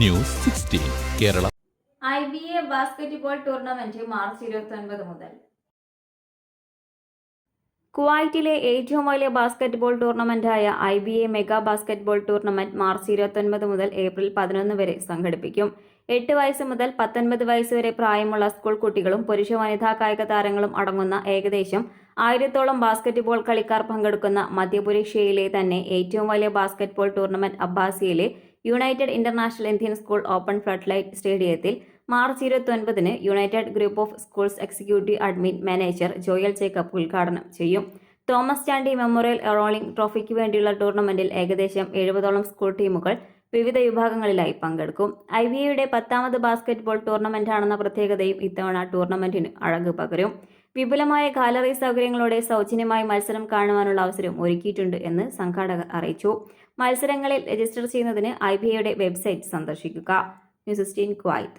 News sixteen Kerala. I B A basketball tournament March ഇരുപത്തി ഒൻപത് മുതൽ. കുവൈറ്റിലെ ഏറ്റവും വലിയ basketball ടൂർണമെന്റായ I B A mega basketball tournament March ഇരുപത്തൊൻപത് മുതൽ ഏപ്രിൽ പതിനൊന്ന് വരെ സംഘടിപ്പിക്കും. എട്ട് വയസ്സ് മുതൽ പത്തൊൻപത് വയസ്സ് വരെ പ്രായമുള്ള സ്കൂൾ കുട്ടികളും പുരുഷ വനിതാ കായിക താരങ്ങളും അടങ്ങുന്ന ഏകദേശം ആയിരത്തോളം ബാസ്കറ്റ്ബോൾ കളിക്കാർ പങ്കെടുക്കുന്ന മധ്യപുരേഷ്യയിലെ തന്നെ ഏറ്റവും വലിയ basketball tournament അബ്ബാസിയിലെ United International Indian School open floodlight സ്റ്റേഡിയത്തിൽ March ഇരുപത്തൊൻപതിന് United Group of Schools executive admin manager Joel Jacob ഉദ്ഘാടനം ചെയ്യും. തോമസ് ചാണ്ടി മെമ്മോറിയൽ റോളിംഗ് ട്രോഫിക്ക് വേണ്ടിയുള്ള ടൂർണമെന്റിൽ ഏകദേശം എഴുപതോളം സ്കൂൾ ടീമുകൾ വിവിധ വിഭാഗങ്ങളിലായി പങ്കെടുക്കും. ഐ ബി എയുടെ പത്താമത് ബാസ്കറ്റ്ബോൾ ടൂർണമെന്റാണെന്ന പ്രത്യേകതയും ഇത്തവണ ടൂർണമെന്റിന് അഴക് പകരും. വിപുലമായ ഗാലറി സൗകര്യങ്ങളോടെ സൗജന്യമായി മത്സരം കാണുവാനുള്ള അവസരം ഒരുക്കിയിട്ടുണ്ട് എന്ന് സംഘാടകർ അറിയിച്ചു. മത്സരങ്ങളിൽ രജിസ്റ്റർ ചെയ്യുന്നതിന് ഐ ബി എയുടെ വെബ്സൈറ്റ് സന്ദർശിക്കുക. News sixteen quite